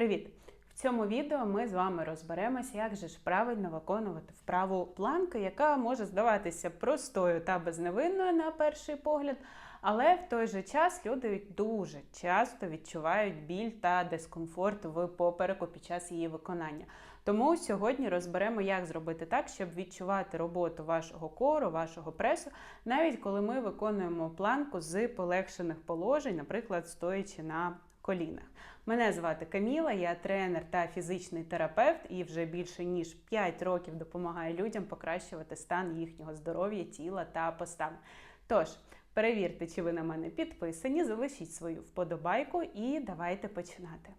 Привіт! В цьому відео ми з вами розберемося, як же ж правильно виконувати вправу планки, яка може здаватися простою та безневинною на перший погляд, але в той же час люди дуже часто відчувають біль та дискомфорт в попереку під час її виконання. Тому сьогодні розберемо, як зробити так, щоб відчувати роботу вашого кору, вашого пресу, навіть коли ми виконуємо планку з полегшених положень, наприклад, стоячи на колінах. Мене звати Каміла, я тренер та фізичний терапевт і вже більше ніж 5 років допомагаю людям покращувати стан їхнього здоров'я, тіла та постави. Тож, перевірте, чи ви на мене підписані, залишіть свою вподобайку і давайте починати.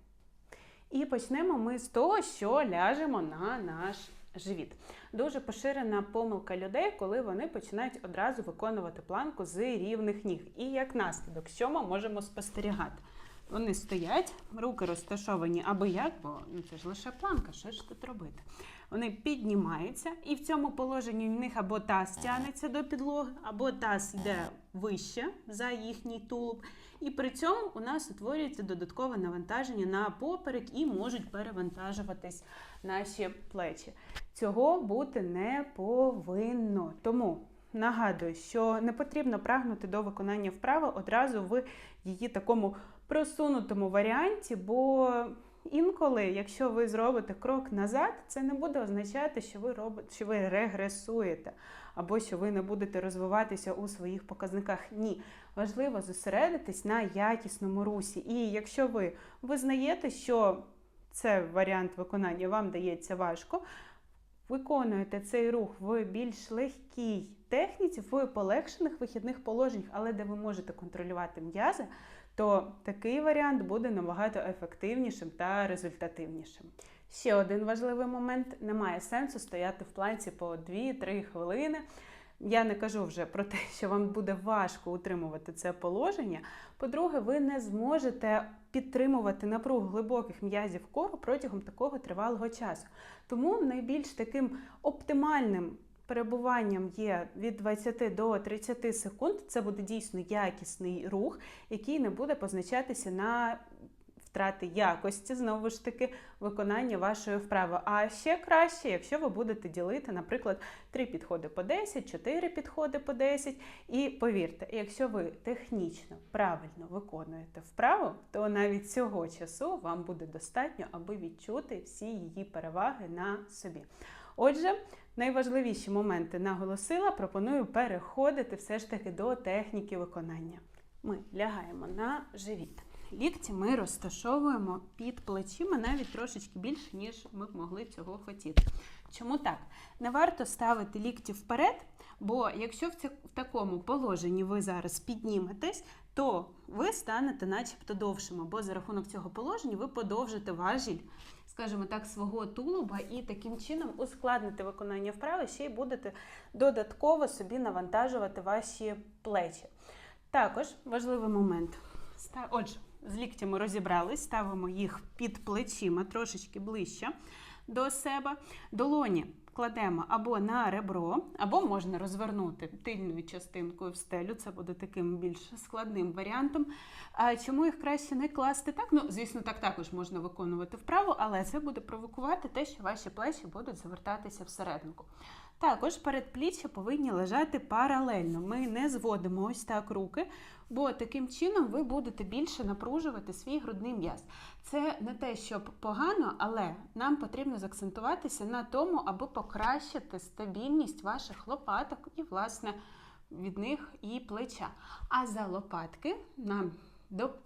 І почнемо ми з того, що ляжемо на наш живіт. Дуже поширена помилка людей, коли вони починають одразу виконувати планку з рівних ніг. І як наслідок, що ми можемо спостерігати? Вони стоять, руки розташовані або як, бо ну це ж лише планка, що ж тут робити? Вони піднімаються, і в цьому положенні в них або таз тягнеться до підлоги, або таз йде вище за їхній тулуб. І при цьому у нас утворюється додаткове навантаження на поперек і можуть перевантажуватись наші плечі. Цього бути не повинно. Тому нагадую, що не потрібно прагнути до виконання вправи одразу в її такому просунутому варіанті, бо інколи, якщо ви зробите крок назад, це не буде означати, що ви робите, що ви регресуєте, або що ви не будете розвиватися у своїх показниках. Ні, важливо зосередитись на якісному русі. І якщо ви визнаєте, що це варіант виконання вам дається важко. Виконуєте цей рух в більш легкій техніці, в полегшених вихідних положеннях, але де ви можете контролювати м'язи, то такий варіант буде набагато ефективнішим та результативнішим. Ще один важливий момент: немає сенсу стояти в планці по 2-3 хвилини. Я не кажу вже про те, що вам буде важко утримувати це положення. По-друге, ви не зможете підтримувати напругу глибоких м'язів кору протягом такого тривалого часу. Тому найбільш таким оптимальним перебуванням є від 20 до 30 секунд. Це буде дійсно якісний рух, який не буде позначатися на втрати якості, знову ж таки, виконання вашої вправи. А ще краще, якщо ви будете ділити, наприклад, 3 підходи по 10, 4 підходи по 10. І повірте, якщо ви технічно правильно виконуєте вправу, то навіть цього часу вам буде достатньо, аби відчути всі її переваги на собі. Отже, найважливіші моменти наголосила, пропоную переходити все ж таки до техніки виконання. Ми лягаємо на живіт. Лікті ми розташовуємо під плечима навіть трошечки більше, ніж ми б могли цього хотіти. Чому так? Не варто ставити лікті вперед, бо якщо в, в такому положенні ви зараз підніметесь, то ви станете начебто довшими, бо за рахунок цього положення ви подовжите важіль, скажімо так, свого тулуба і таким чином ускладните виконання вправи, ще й будете додатково собі навантажувати ваші плечі. Також важливий момент. Отже, з ліктями розібрались, ставимо їх під плечима трошечки ближче до себе. Долоні кладемо або на ребро, або можна розвернути тильною частинкою в стелю. Це буде таким більш складним варіантом. А Чому їх краще не класти так? Ну, звісно, так також можна виконувати вправо, але це буде провокувати те, що ваші плечі будуть завертатися всерединку. Також передпліччя повинні лежати паралельно. Ми не зводимо ось так руки, бо таким чином ви будете більше напружувати свій грудний м'яз. Це не те, щоб погано, але нам потрібно заакцентуватися на тому, аби покращити стабільність ваших лопаток і, власне, від них і плеча. А за лопатки нам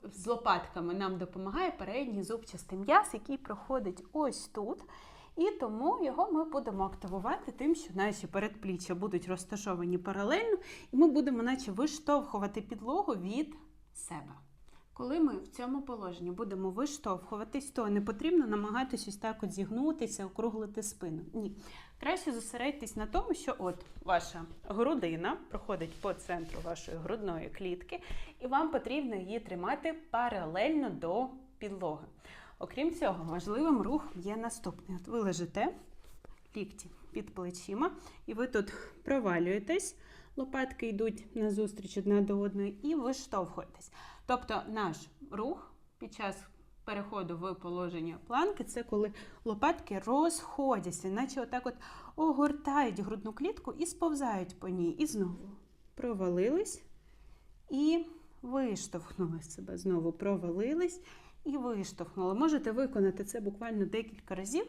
з лопатками нам допомагає передній зубчастий м'яз, який проходить ось тут. І тому його ми будемо активувати тим, що наші передпліччя будуть розташовані паралельно, і ми будемо, наче виштовхувати підлогу від себе. Коли ми в цьому положенні будемо виштовхуватись, то не потрібно намагатися так от зігнутися, округлити спину. Ні. Краще зосередьтесь на тому, що от ваша грудина проходить по центру вашої грудної клітки, і вам потрібно її тримати паралельно до підлоги. Окрім цього, важливим рухом є наступний. От ви лежите лікті під плечима, і ви тут провалюєтесь, лопатки йдуть назустріч одна до одної, і виштовхуєтесь. Тобто наш рух під час переходу в положення планки це коли лопатки розходяться, наче отак от огортають грудну клітку і сповзають по ній. І знову провалились і виштовхнули себе. Знову провалились і виштовхнули. Можете виконати це буквально декілька разів,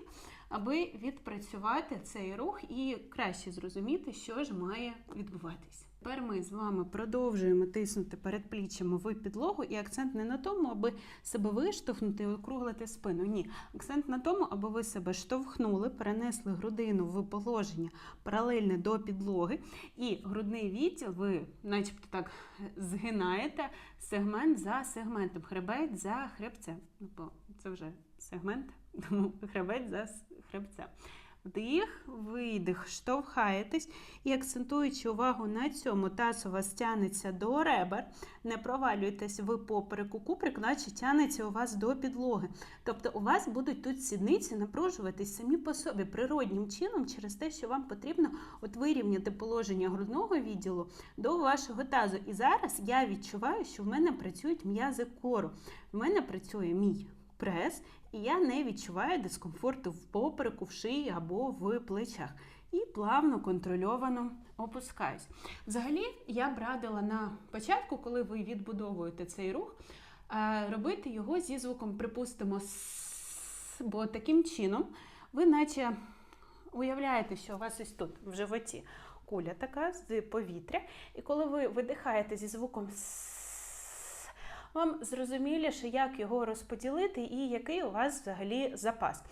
аби відпрацювати цей рух і краще зрозуміти, що ж має відбуватись. Тепер ми з вами продовжуємо тиснути передпліччями в підлогу, і акцент не на тому, аби себе виштовхнути і округлити спину. Ні, акцент на тому, аби ви себе штовхнули, перенесли грудину в положення паралельне до підлоги, і грудний відділ ви, начебто так, згинаєте сегмент за сегментом, хребець за хребцем. Ну, бо це вже сегмент, тому хребець за хребцем. Вдих, видих, штовхаєтесь і акцентуючи увагу на цьому, таз у вас тянеться до ребер, не провалюєтесь в попереку куприк, наче тянеться у вас до підлоги. Тобто у вас будуть тут сідниці напружуватись самі по собі природнім чином через те, що вам потрібно от вирівняти положення грудного відділу до вашого тазу. І зараз я відчуваю, що в мене працюють м'язи кору. В мене працює мій прес, і я не відчуваю дискомфорту в попереку, в шиї або в плечах. І плавно, контрольовано опускаюсь. Взагалі, я б радила на початку, коли ви відбудовуєте цей рух, е, робити його зі звуком, припустимо, «с», бо таким чином ви наче уявляєте, що у вас ось тут, в животі, куля така з повітря, і коли ви видихаєте зі звуком «с», вам зрозуміліше, як його розподілити і який у вас взагалі запас.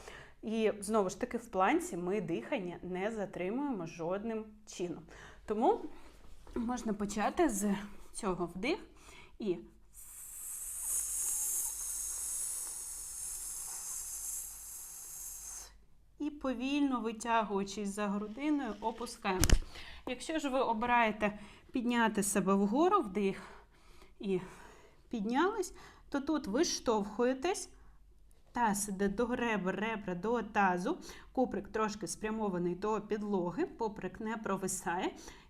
І знову ж таки, в планці ми дихання не затримуємо жодним чином. Тому можна почати з цього вдих і. І повільно витягуючись за грудиною, опускаємо. Якщо ж ви обираєте підняти себе вгору вдих і піднялись, то тут виштовхуєтесь, таз іде до ребер, ребра до тазу, куприк трошки спрямований до підлоги, поприк не провисає.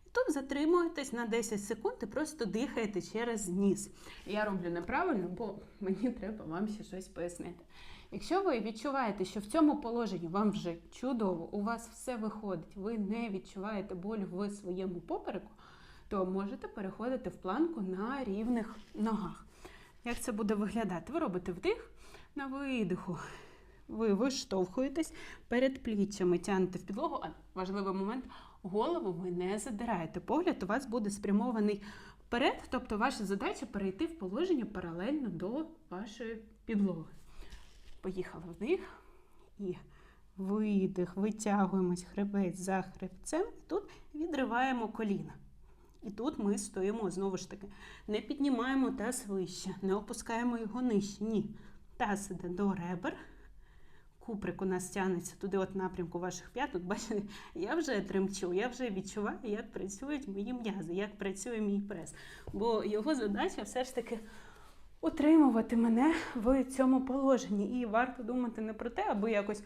І тут затримуєтесь на 10 секунд і просто дихаєте через ніс. Я роблю неправильно, бо мені треба вам ще щось пояснити. Якщо ви відчуваєте, що в цьому положенні вам вже чудово, у вас все виходить, ви не відчуваєте болю в своєму попереку, то можете переходити в планку на рівних ногах. Як це буде виглядати? Ви робите вдих на видиху. Ви виштовхуєтесь перед пліччями, тягнете в підлогу, а важливий момент голову ви не задираєте. Погляд у вас буде спрямований вперед, тобто ваша задача перейти в положення паралельно до вашої підлоги. Поїхали вдих і видих, витягуємось хребець за хребцем, і тут відриваємо коліна. І тут ми стоїмо, знову ж таки, не піднімаємо таз вище, не опускаємо його нижче. Ні. Таз іде до ребер. Куприк у нас тягнеться туди, от напрямку ваших п'яток. Бачите, я вже тремчу, я вже відчуваю, як працюють мої м'язи, як працює мій прес. Бо його задача все ж таки утримувати мене в цьому положенні. І варто думати не про те, аби якось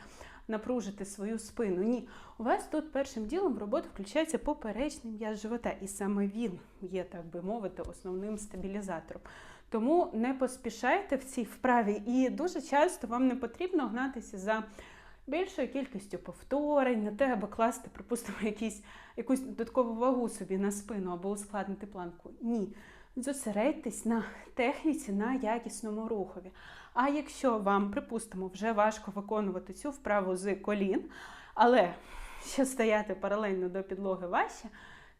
напружити свою спину. Ні, у вас тут першим ділом в роботу включається поперечний м'яз живота, і саме він є, так би мовити, основним стабілізатором. Тому не поспішайте в цій вправі, і дуже часто вам не потрібно гнатися за більшою кількістю повторень, на те, аби класти, припустимо, якісь, якусь додаткову вагу собі на спину або ускладнити планку. Ні. Зосередьтесь на техніці, на якісному рухові. А якщо вам, припустимо, вже важко виконувати цю вправу з колін, але ще стояти паралельно до підлоги важче,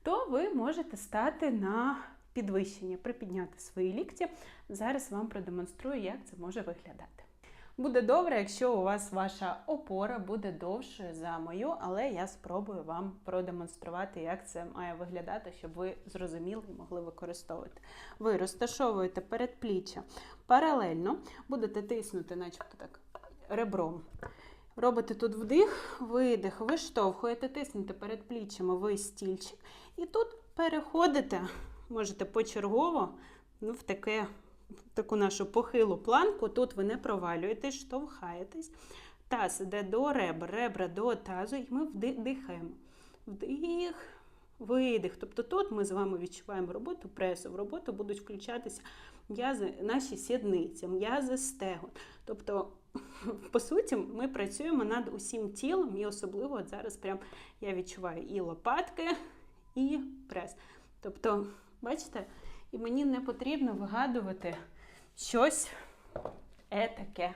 то ви можете стати на підвищення, припідняти свої лікті. Зараз вам продемонструю, як це може виглядати. Буде добре, якщо у вас ваша опора буде довшою за мою, але я спробую вам продемонструвати, як це має виглядати, щоб ви зрозуміли і могли використовувати. Ви розташовуєте передпліччя паралельно, будете тиснути, начебто так, ребром. Робите тут вдих, видих, виштовхуєте, тиснете передпліччями ви стільчик. І тут переходите, можете почергово ну, в таке таку нашу похилу планку, тут ви не провалюєтесь, штовхаєтесь. Таз іде до ребер, ребра до тазу, і ми вдихаємо. Вдих, видих. Тобто тут ми з вами відчуваємо роботу пресу, в роботу будуть включатися м'язи, наші сідниці, м'язи стегон. Тобто, по суті, ми працюємо над усім тілом, і особливо от зараз прям я відчуваю і лопатки, і прес. Тобто, бачите, і мені не потрібно вигадувати щось етаке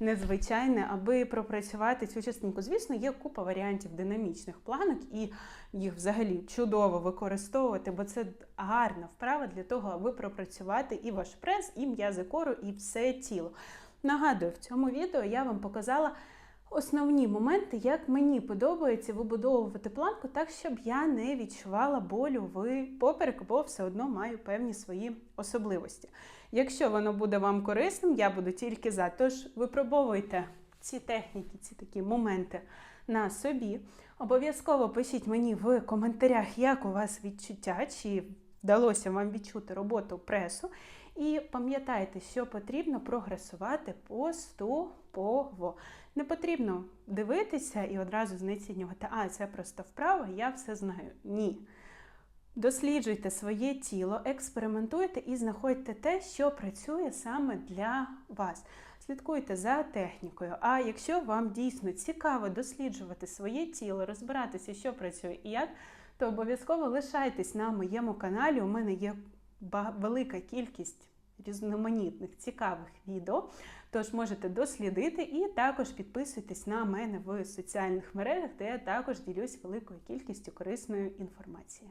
незвичайне, аби пропрацювати цю частинку. Звісно, є купа варіантів динамічних планок, і їх взагалі чудово використовувати, бо це гарна вправа для того, аби пропрацювати і ваш прес, і м'язи кору, і все тіло. Нагадую, в цьому відео я вам показала основні моменти, як мені подобається вибудовувати планку так, щоб я не відчувала болю в поперек, бо все одно маю певні свої особливості. Якщо воно буде вам корисним, я буду тільки за. Тож випробовуйте ці техніки, ці такі моменти на собі. Обов'язково пишіть мені в коментарях, як у вас відчуття, чи вдалося вам відчути роботу пресу. І пам'ятайте, що потрібно прогресувати поступово. Не потрібно дивитися і одразу знецінювати, а це просто вправа, я все знаю. Ні. Досліджуйте своє тіло, експериментуйте і знаходьте те, що працює саме для вас. Слідкуйте за технікою. А якщо вам дійсно цікаво досліджувати своє тіло, розбиратися, що працює і як, то обов'язково лишайтесь на моєму каналі. У мене є велика кількість різноманітних цікавих відео. Тож можете дослідити і також підписуйтесь на мене в соціальних мережах, де я також ділюсь великою кількістю корисної інформації.